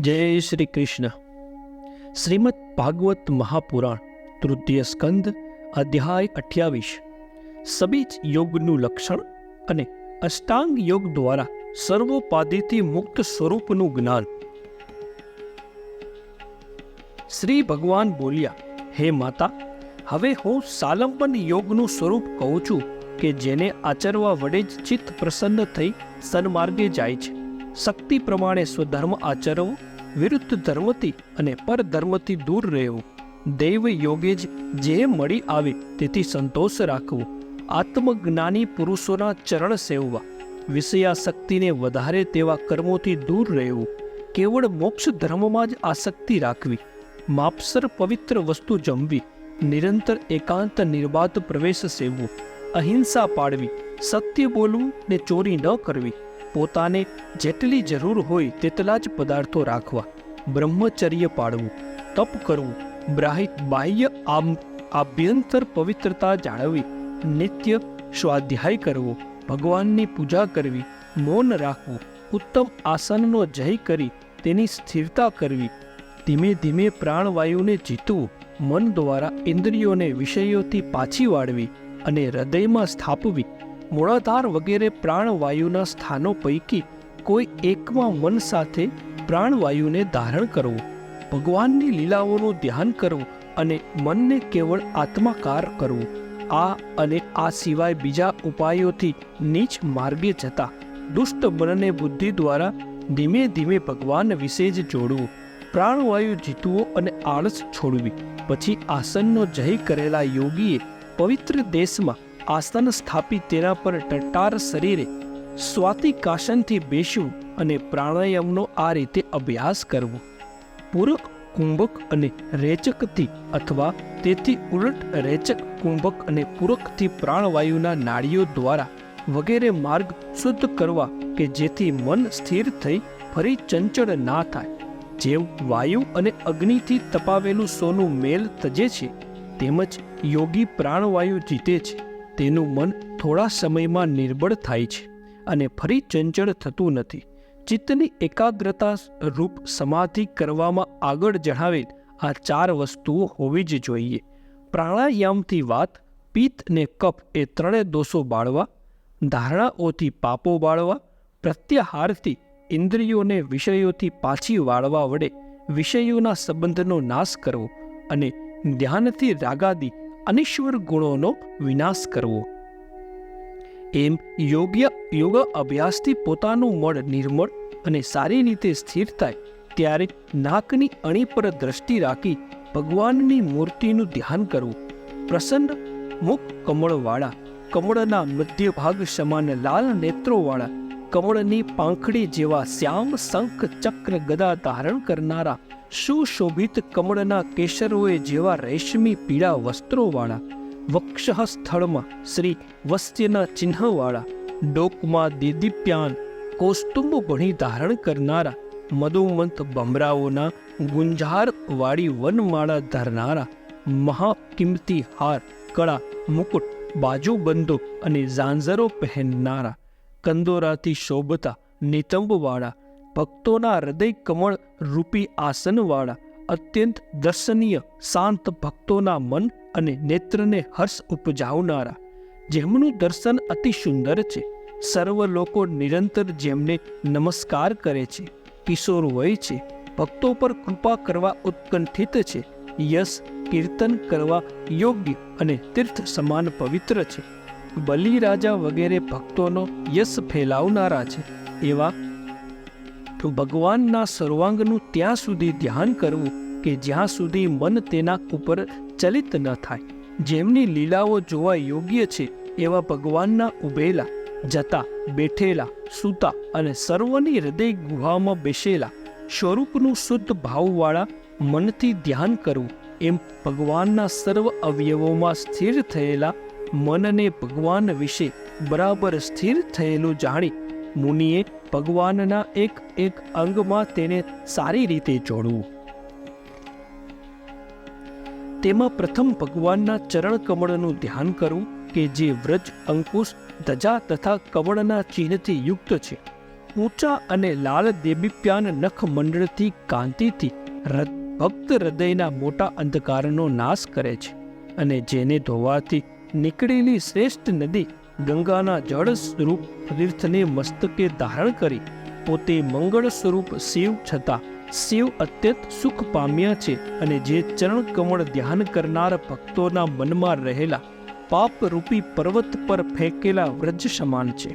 જય શ્રી કૃષ્ણ. શ્રીમદ ભાગવત મહાપુરાણ, તૃતીય સ્કંદ, અધ્યાય અઠ્યાવીસ. સબીજ યોગનું લક્ષણ અને અષ્ટાંગ યોગ દ્વારા સર્વોપાધિથી મુક્ત સ્વરૂપનું જ્ઞાન. શ્રી ભગવાન બોલ્યા, હે માતા, હવે હું સાલંબન યોગનું સ્વરૂપ કહું છું કે જેને આચરવા વડે જ ચિત્ત પ્રસન્ન થઈ સન્માર્ગે જાય છે. શક્તિ પ્રમાણે સ્વધર્મ આચરવો વિરુદ્ધ ધર્મથી અને પરધર્મથી દૂર રહેવું. દૈવ યોગે જ જે મળી આવે તેથી સંતોષ રાખવો. આત્મજ્ઞાની પુરુષોના ચરણ સેવવા. વિષયાશક્તિને વધારે તેવા કર્મોથી દૂર રહેવું. કેવળ મોક્ષ ધર્મમાં જ આસક્તિ રાખવી. માપસર પવિત્ર વસ્તુ જમવી. નિરંતર એકાંત નિર્બાધ પ્રવેશ સેવવો. અહિંસા પાડવી. સત્ય બોલવું ને ચોરી ન કરવી. પોતાને જેટલી જરૂર હોય તેટલા જ પદાર્થો રાખવા, બ્રહ્મચર્ય પાળવું, તપ કરવું, બ્રાહિત બાહ્ય આભ્યંતર પવિત્રતા જાળવવી નિત્ય સ્વાધ્યાય કરવો, ભગવાનની પૂજા કરવી, મૌન રાખવું, ઉત્તમ આસનનો જય કરી તેની સ્થિરતા કરવી, ધીમે ધીમે પ્રાણવાયુને જીતવું, મન દ્વારા ઇન્દ્રિયોને વિષયોથી પાછી વાળવી અને હૃદયમાં સ્થાપવી મૂળાધાર વગેરે પ્રાણવાયુના સ્થાનો પૈકી કોઈ એકમાં મન સાથે પ્રાણવાયુને ધારણ કરવું, ભગવાનની લીલાઓનું ધ્યાન કરવું અને મનને કેવળ આત્માકાર કરવું, આ અને આ સિવાય બીજા ઉપાયોથી નીચ માર્ગે જતા દુષ્ટ મનને બુદ્ધિ દ્વારા ધીમે ધીમે ભગવાન વિશે જ જોડવું, પ્રાણવાયુ જીતવો અને આળસ છોડવી, પછી આસનનો જય કરેલા યોગીએ પવિત્ર દેશમાં આસન સ્થાપી તેના પર ટટાર શરીરે સ્વાતિકાશનથી બેસવું અને પ્રાણાયામનો આ રીતે અભ્યાસ કરવો. પૂરક કુંભક અને રેચકથી અથવા તેથી ઉલટ રેચક કુંભક અને પૂરકથી પ્રાણવાયુના નાળીઓ દ્વારા વગેરે માર્ગ શુદ્ધ કરવા કે જેથી મન સ્થિર થઈ ફરી ચંચળ ના થાય. જેમ વાયુ અને અગ્નિથી તપાવેલું સોનું મેલ તજે છે, તેમજ યોગી પ્રાણવાયુ જીતે છે. તેનું મન થોડા સમયમાં નિર્બળ થાય છે અને ફરી ચંચળ થતું નથી. ચિત્તની એકાગ્રતા રૂપ સમાધિ કરવામાં આગળ જણાવેલ આ ચાર વસ્તુઓ હોવી જ જોઈએ. પ્રાણાયામથી વાત પિત્ત ને કપ એ ત્રણેય દોષો બાળવા, ધારણાઓથી પાપો બાળવા, પ્રત્યાહારથી ઇન્દ્રિયોને વિષયોથી પાછી વાળવા વડે વિષયોના સંબંધનો નાશ કરવો અને ધ્યાનથી રાગાદી અનિશ્વર ગુણોનો વિનાશ કરવો. એમ યોગ્ય યોગ અભ્યાસથી પોતાનું મળ નિર્મળ અને સારી રીતે સ્થિર થાય ત્યારે નાકની અણી પર દ્રષ્ટિ રાખી ભગવાનની મૂર્તિનું ધ્યાન કરવું. પ્રસન્ન મુખ કમળવાળા, કમળના મધ્ય ભાગ સમાન લાલ નેત્રોવાળા કમળની પાંખડી જેવા શ્યામ શંખ ચક્ર ગદા ધારણ કરનારા, સુશોભિત કમળના કેસરોએ જેવા રેશમી પીળા વસ્ત્રોવાળા વક્ષ સ્થળમાં શ્રી વસ્ત્યના ચિહ્નવાળા, ડોકમાં દીદીપ્યાન કોસ્તુંબ ભણી ધારણ કરનારા મધુમંત ભમરાઓના ગુંજારવાળી વનમાળા ધરનારા, મહાકિંમતી હાર, કળા, મુકુટ બાજુબંધો અને ઝાંઝરો પહેરનારા કંદોરાથી શોભતા નિતંબવાળા, ભક્તોના હૃદય કમળ રૂપી આસનવાળા, અત્યંત દર્શનીય, શાંત ભક્તોના મન અને નેત્રને હર્ષ ઉપજાવનારા. જેમનું દર્શન અતિ સુંદર છે. સર્વ લોકો નિરંતર જેમને નમસ્કાર કરે છે. કિશોર વય છે. ભક્તો પર કૃપા કરવા ઉત્કંઠિત છે. યશ, કીર્તન કરવા યોગ્ય અને તીર્થ સમાન પવિત્ર છે. બલિ રાજા વગેરે ભક્તોનો યશ ફેલાવનારા છે. એવા ભગવાનના સર્વાંગનું ત્યાં સુધી ધ્યાન કરવું કે જ્યાં સુધી મન તેના ઉપર ચલિત ન થાય. જેમની લીલાઓ જોવા યોગ્ય છે, એવા ભગવાનના ઉભેલા, જતા, બેઠેલા, સૂતા અને સર્વની હૃદય ગુહામાં બેસેલા, સ્વરૂપનું શુદ્ધ ભાવવાળા મનથી ધ્યાન કરવું, એમ ભગવાનના સર્વ અવયવોમાં સ્થિર થયેલા મનને ભગવાન વિશે બરાબર સ્થિર થયેલું જાણી મુનિએ ભગવાનના એક એક અંગમાં તેને સારી રીતે જોડવું. તેમાં પ્રથમ ભગવાનના ચરણ કમળનું ધ્યાન કરવું કે જે વ્રજ, અંકુશ, ધજા તથા કમળના ચિહ્નથી યુક્ત છે. ઊંચા અને લાલ દેબીપ્યાન નખ મંડળથી કાંતિથી ભક્ત હૃદયના મોટા અંધકારનો નાશ કરે છે અને જેને ધોવાથી નીકળેલી શ્રેષ્ઠ નદી ગંગાના જળ સ્વરૂપ તીર્થને મસ્તકે ધારણ કરી. પોતે મંગળ સ્વરૂપ શિવ છતાં શિવ અત્યંત સુખ પામ્યા છે અને જે ચરણ કમળ ધ્યાન કરનાર ભક્તોના મનમાં રહેલા પાપરૂપી પર્વત પર ફેંકેલા વ્રજ સમાન છે.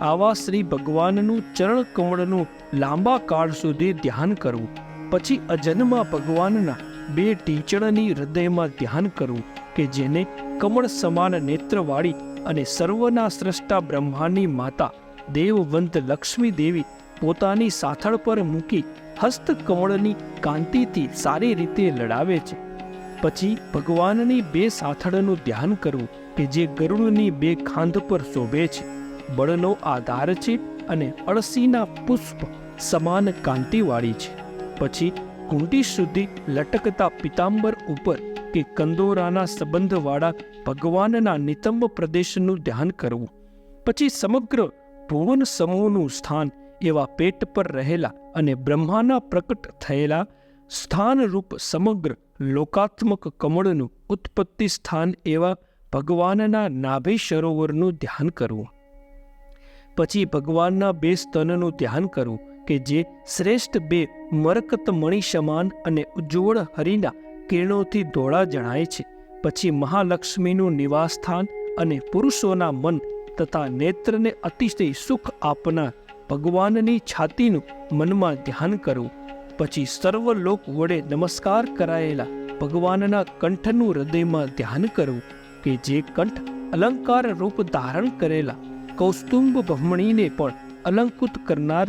આવા શ્રી ભગવાનનું ચરણ કમળનું લાંબા કાળ સુધી ધ્યાન કરવું, પછી અજન્મા ભગવાનના બે ટીચણની હૃદયમાં ધ્યાન કરવું કે જેને કમળ સમાન નેત્રવાળી અને સર્વના સ્રષ્ટા બ્રહ્માની માતા દેવવંત લક્ષ્મી દેવી પોતાની સાથળ પર મૂકી હસ્ત કમળની કાંતિથી સારી રીતે લડાવે છે. પછી ભગવાનની બે સાથળનું ધ્યાન કરવું કે જે ગરુડની બે ખાંધ પર શોભે છે. બળનો આધાર છે અને અળસીના પુષ્પ સમાન કાંતિવાળી છે. પછી કુંડી સુધી લટકતા પિતાંબર ઉપર કે કંદોરાના સંબંધવાળા ભગવાનના નિતંબ પ્રદેશનું ધ્યાન કરવું. પછી સમગ્ર ભુવન સમૂહનું સ્થાન એવા પેટ પર રહેલા અને બ્રહ્માના પ્રકટ થયેલા સ્થાનરૂપ સમગ્ર લોકાત્મક કમળનું ઉત્પત્તિ સ્થાન એવા ભગવાનના નાભી સરોવરનું ધ્યાન કરવું. પછી ભગવાનના બે સ્તનનું ધ્યાન કરવું. કે જે શ્રેષ્ઠ બે મરકત મણી સમાન અને ઉજ્જવળ હરિના કિરણોથી ધોળા જણાય છે. પછી મહાલક્ષ્મીનું નિવાસસ્થાન અને પુરુષોના મન તથા નેત્રને અતિશય સુખ આપનાર ભગવાનની છાતીનું મનમાં ધ્યાન કરવું. પછી સર્વ લોક વડે નમસ્કાર કરાયેલા ભગવાનના કંઠનું હૃદયમાં ધ્યાન કરવું કે જે કંઠ અલંકાર રૂપ ધારણ કરેલા કૌસ્તુંભ બ્રહ્મણીને પણ અલંકૃત કરનાર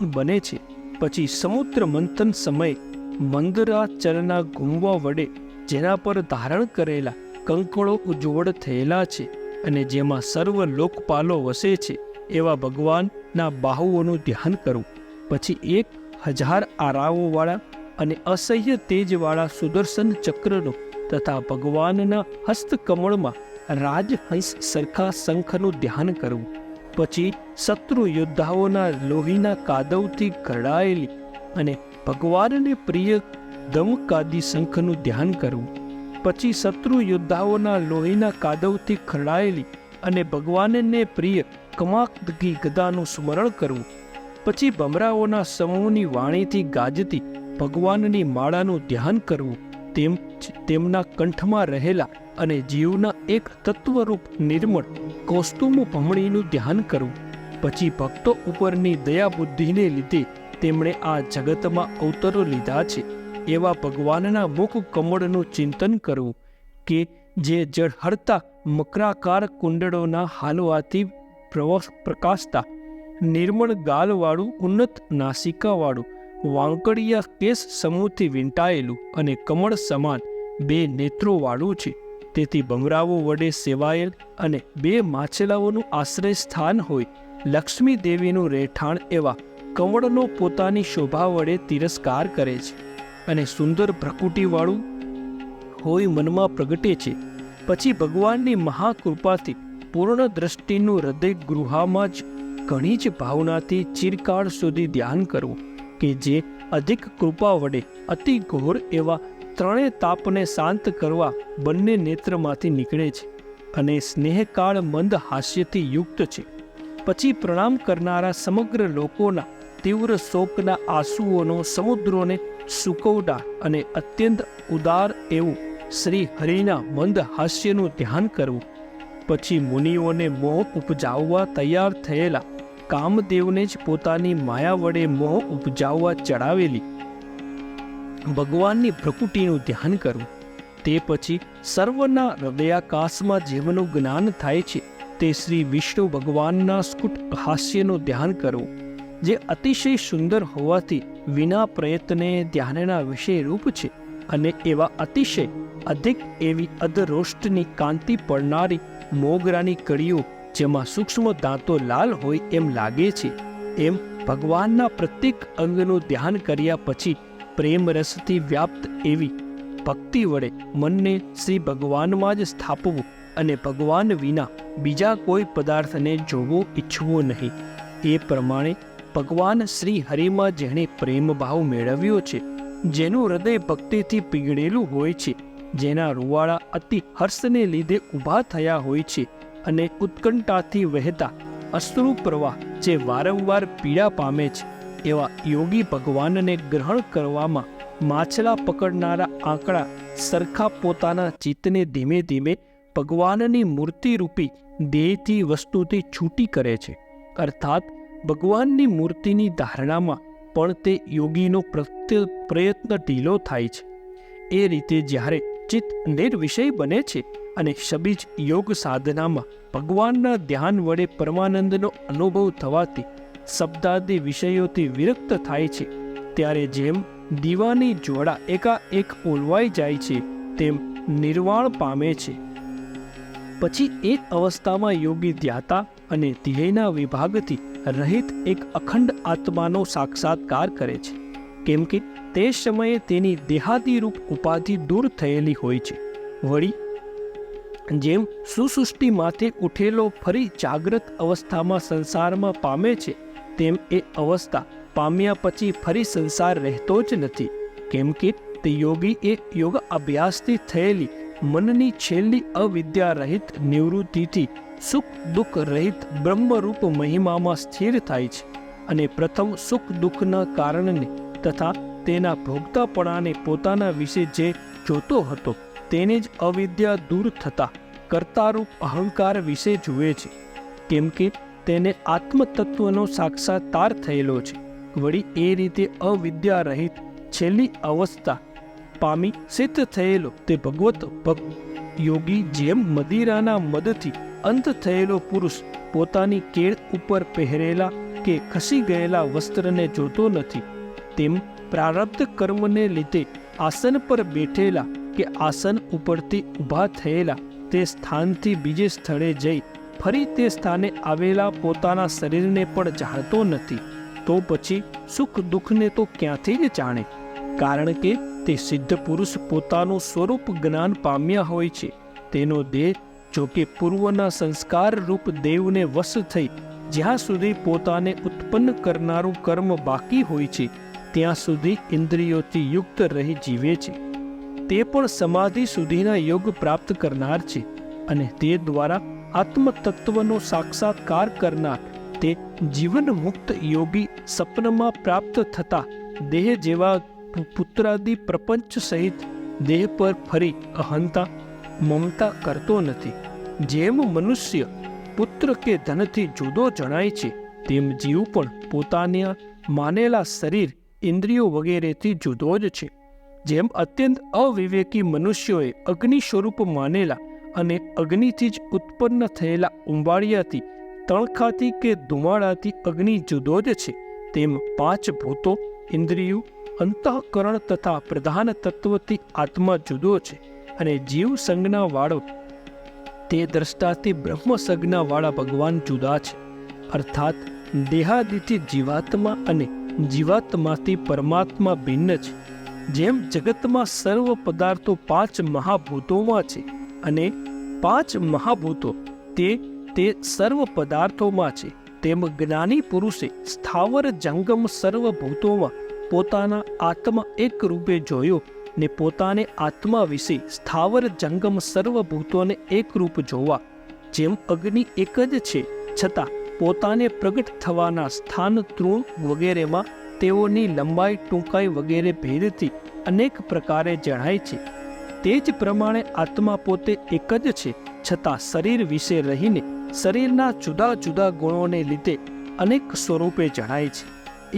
બને છે. પછી સમુદ્ર મંથન સમયે મંદરાચરના ગુમવા વડે જેના પર ધારણ કરેલા કંકળો ઉજ્જવળ થયેલા છે અને જેમાં સર્વ લોકપાલો વસે છે એવા ભગવાનના બાહુઓનું ધ્યાન કરવું. પછી એક હજાર આરાઓવાળા અને અસહ્ય તેજવાળા સુદર્શન ચક્રનો તથા ભગવાનના હસ્તકમળમાં રાજહંસ સરખા શંખનું ધ્યાન કરવું. પછી શત્રુ યોદ્ધાઓના લોહીના કાદવથી ઘડાયેલી અને ભગવાનને પ્રિય દમકાદી શંખનું ધ્યાન કરવું. પછી શત્રુ યોદ્ધાઓના લોહીના કાદવથી ખરડાયેલી અને ભગવાનને પ્રિય કમાકદગી ગદાનું સ્મરણ કરવું. પછી ભમરાઓના સમૂહની વાણીથી ગાજતી ભગવાનની માળાનું ધ્યાન કરવું. તેમ તેમના કંઠમાં રહેલા અને જીવના એક તત્વરૂપ નિર્મળ કોસ્તુમ ભમણીનું ધ્યાન કરવું. પછી ભક્તો ઉપરની દયા બુદ્ધિને લીધે તેમણે આ જગતમાં અવતરો લીધા છે. એવા ભગવાનના મુખ કમળનું ચિંતન કરવું કે જે જળહરતા મકરાકાર કુંડળોના હાલવાથી પ્રકાશતા. નિર્મળ ગાલવાળું ઉન્નત નાસિકાવાળું, વાંકડિયા કેસ સમૂહથી વીંટાયેલું અને કમળ સમાન બે નેત્રોવાળું છે. તેથી ભમરાઓ વડે સેવાયેલ અને બે માછલાઓનું આશ્રય સ્થાન હોય, લક્ષ્મી દેવીનું રહેઠાણ એવા કંવળનો પોતાની શોભા વડે તિરસ્કાર કરે છે અને સુંદર પ્રકૃતિવાળું હોય મનમાં પ્રગટે છે. પછી ભગવાનની મહાકૃપાથી પૂર્ણ દ્રષ્ટિનું હૃદય ગૃહામાં જ ઘણી જ ભાવનાથી ચિરકાળ સુધી ધ્યાન કરવું કે જે અધિક કૃપા વડે અતિ ઘોર એવા ત્રણેય તાપને શાંત કરવા બંને નેત્રમાંથી નીકળે છે અને સ્નેહકાળ મંદ હાસ્યથી યુક્ત છે. પછી પ્રણામ કરનારા સમગ્ર લોકોના તીવ્ર શોકના આંસુઓનો સમુદ્રોને સુકવનાર અને અત્યંત ઉદાર એવું શ્રી હરિના મંદ હાસ્યનું ધ્યાન કરવું. પછી મુનિઓને મોહ ઉપજાવવા તૈયાર થયેલા કામદેવને જ પોતાની માયા વડે મોહ ઉપજાવવા ચડાવેલી. ભગવાનની પ્રકૃતિનું ધ્યાન કરવું તે પછી સર્વના હૃદયાકાશમાં જેમનું જ્ઞાન થાય છે. તે શ્રી વિષ્ણુ ભગવાનના સ્કુટ હાસ્યનું ધ્યાન કરવું જે અતિશય સુંદર હોવાથી વિના પ્રયત્ને ધ્યાનના વિષય રૂપ છે અને એવા અતિશય, અધિક એવી અધરોષ્ટની કાંતિ પડનારી મોગરાની કડીઓ જેમાં સૂક્ષ્મ દાંતો લાલ હોય એમ લાગે છે. એમ ભગવાનના પ્રત્યેક અંગનું ધ્યાન કર્યા પછી પ્રેમ રસથી વ્યાપ્ત એવી ભક્તિ વડે મનને શ્રી ભગવાનમાં જ સ્થાપવું અને ભગવાન વિના બીજા કોઈ પદાર્થને જોવો ઈચ્છવો નહીં. એ પ્રમાણે ભગવાન શ્રી હરિમાં જેણે પ્રેમભાવ મેળવ્યો છે, જેનું હૃદય ભક્તિથી પીગળેલું હોય છે, જેના રૂવાળા અતિ હર્ષને લીધે ઊભા થયા હોય છે અને ઉત્કંઠાથી વહેતા અશ્રુ પ્રવાહ જે વારંવાર પીડા પામે છે. એવા યોગી ભગવાનને ગ્રહણ કરવામાં માછલા પકડનારા આંકડા સરખા પોતાના ચિત્તને ધીમે ધીમે ભગવાનની મૂર્તિરૂપી દેહથી વસ્તુથી છૂટી કરે છે. અર્થાત, ભગવાનની મૂર્તિની ધારણામાં પણ તે યોગીનો પ્રત્ય પ્રયત્ન ઢીલો થાય છે. એ રીતે જ્યારે ચિત્ત નિર્વિષય બને છે અને શબીજ યોગ સાધનામાં ભગવાનના ધ્યાન વડે પરમાનંદનો અનુભવ થવાથી શબ્દાદી વિષયોથી વિરક્ત થાય છે. ત્યારે જેમ દીવાની જોડા એકાએક ઓલવાઈ જાય છે, તેમ નિર્વાણ પામે છે. પછી એ અવસ્થામાં યોગી ધ્યાતા અને ધ્યેયના વિભાગથી રહિત એક અખંડ આત્માનો સાક્ષાત્કાર કરે છે. કેમ કે તે સમયે તેની દેહાદિરૂપ ઉપાધિ દૂર થયેલી હોય છે. વળી, જેમ સુસૃષ્ટિ માથે ઉઠેલો ફરી જાગ્રત અવસ્થામાં સંસારમાં પામે છે તેમ એ અવસ્થા પામ્યા પછી ફરી સંસાર રહેતો જ નથી. કેમ કે તે યોગી એ યોગ અભ્યાસથી થયેલી મનની છેલ્લી અવિદ્યા રહિત નિવૃત્તિથી સુખ દુઃખ રહિત બ્રહ્મરૂપ મહિમામાં સ્થિર થાય છે અને પ્રથમ સુખ દુઃખના કારણને તથા તેના ભોગતાપણાને પોતાના વિશે જે જોતો હતો તેને જ અવિદ્યા દૂર થતા કર્તારૂપ અહંકાર વિશે જુએ છે. કેમ કે તેને આત્મતત્વનો સાક્ષાત્કાર થયેલો છે. વળી એ રીતે અવિદ્યા રહિત છેલ્લી અવસ્થા પામી સિદ્ધ થયેલો તે ભગવત ભક્ત યોગી જેમ મદિરાના મદથી અંત થયેલો પુરુષ પોતાની કેળ ઉપર પહેરેલા કે ખસી ગયેલા વસ્ત્રને જોતો નથી. તેમ પ્રારબ્ધ કર્મને લીધે આસન પર બેઠેલા કે આસન ઉપરથી ઊભા થયેલા તે સ્થાનથી બીજે સ્થળે જઈ ફરી તે સ્થાને આવેલા પોતાના શરીરને પણ જાણતો નથી. તો પછી સુખ દુઃખને તો ક્યાંથી જ જાણે? કારણ કે તે સિદ્ધ પુરુષ પોતાનું સ્વરૂપ જ્ઞાન પામ્યા હોય છે. તેનો દેહ, જો કે પૂર્વના સંસ્કાર રૂપ દેવને વશ થઈ, જ્યાં સુધી પોતાને ઉત્પન્ન કરનારું કર્મ બાકી હોય છે, ત્યાં સુધી ઇન્દ્રિયોથી યુક્ત રહી જીવે છે. તે પણ સમાધિ સુધીના યોગ પ્રાપ્ત કરનાર છે અને તે દ્વારા આત્મતત્વનો સાક્ષાત્કાર કરનાર તે જીવન મુક્ત યોગી સપનમાં પ્રાપ્ત થતા દેહ જેવા પુત્રાદિ પ્રપંચ સહિત દેહ પર ફરી અહંતા, મમતા કરતો નથી. જેમ મનુષ્ય પુત્ર કે ધનથી જુદો જણાય છે, તેમ જીવ પણ પોતાના માનેલા શરીર, ઇન્દ્રિયો વગેરેથી જુદો જ છે. જેમ અત્યંત અવિવેકી મનુષ્યોએ અગ્નિ સ્વરૂપ માનેલા અને અગ્નિથી જ ઉત્પન્ન થયેલા ઉંબાળિયાથી તણખાથી કે ધુમાડાથી અગ્નિ જુદો જ છે. તેમ પાંચ ભૂતો, ઇન્દ્રિયો, અંતઃકરણ તથા પ્રધાન તત્વથી આત્મા જુદો છે અને જીવ સંજ્ઞા વાળો તે દ્રષ્ટાથી બ્રહ્મ સંજ્ઞા વાળા ભગવાન જુદા છે. અર્થાત દેહાદિથી જીવાત્મા અને જીવાત્માથી પરમાત્મા ભિન્ન છે. જેમ જગતમાં સર્વ પદાર્થો પાંચ મહાભૂતોમાં છે અને પાંચ મહાભૂતો તે તે સર્વ પદાર્થોમાં છે. તેમ જ્ઞાની પુરુષે સ્થાવર જંગમ સર્વ ભૂતોમાં પોતાના આત્મા એક રૂપે જોયો ને પોતાને આત્મા વિશે સ્થાવર જંગમ સર્વ ભૂતોને એક રૂપ જોવા. જેમ અગ્નિ એક જ છે, છતાં પોતાને પ્રગટ થવાના સ્થાન તૃણ વગેરેમાં તેઓની લંબાઈ ટૂંકાઈ વગેરે ભેદથી અનેક પ્રકારે જણાય છે. તે જ પ્રમાણે આત્મા પોતે એક જ છે, છતાં શરીર વિશે રહીને શરીરના જુદા જુદા ગુણોને લીધે અનેક સ્વરૂપે જણાય છે.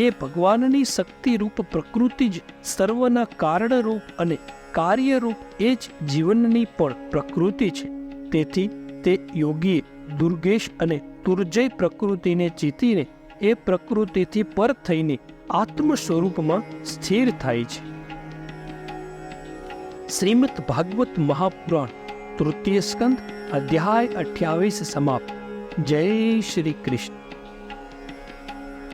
એ ભગવાનની શક્તિરૂપ પ્રકૃતિ જ સર્વના કારણરૂપ અને કાર્યરૂપ એ જ જીવનની પણ પ્રકૃતિ છે. તેથી તે યોગીએ દુર્ગેશ અને દુર્જય પ્રકૃતિને જીતીને એ પ્રકૃતિથી પર થઈને આત્મ સ્વરૂપમાં સ્થિર થાય છે. શ્રીમદ ભાગવત મહાપુરાણ તૃતીય સ્કંદ અધ્યાય અઠ્યાવીસ સમાપ્ત. જય શ્રી કૃષ્ણ.